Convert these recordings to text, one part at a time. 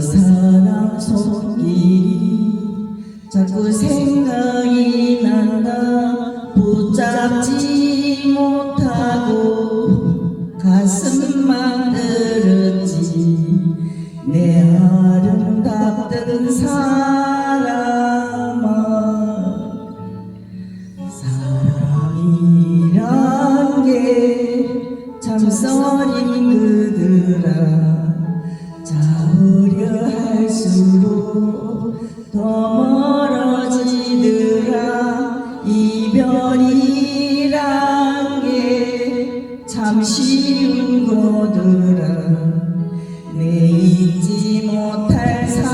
사람 손길이 자꾸 생각이 난다. 붙잡지 못하고 가슴만 들었지. 내 아름답던 사람아 사랑이란 게 참 서린 더 멀어지더라 이별이란 게 참 쉬운 거더라. 내 잊지 못할 사람아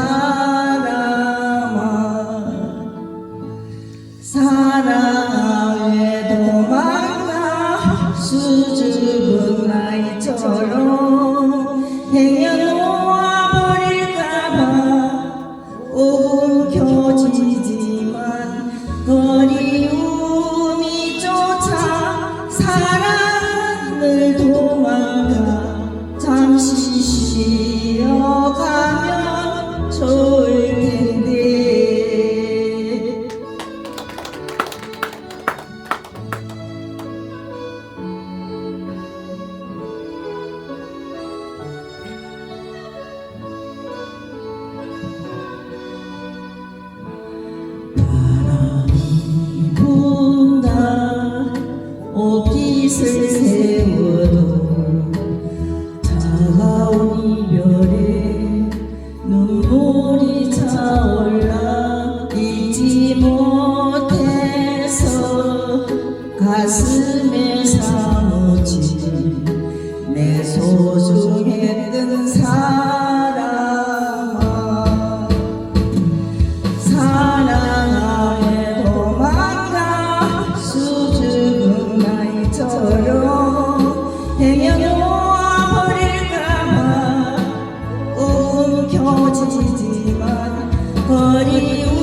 사랑에 도망가 수 Sarah. 세워도 차가운 이별에 눈물이 차올라 잊지 못해서 가슴에 사무친 내 소중했던 사람 움켜쥐지만 그리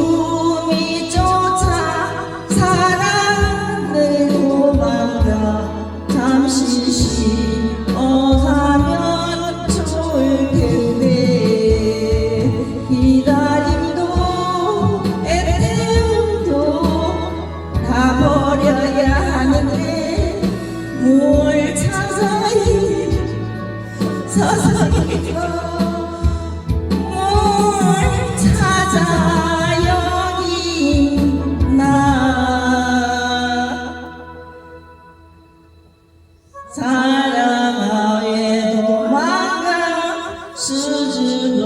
도망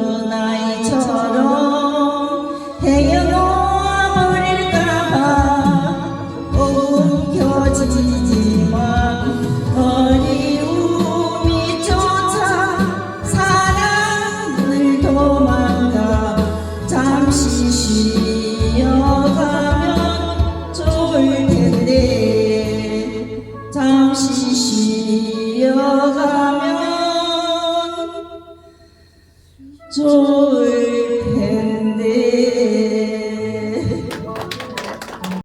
soy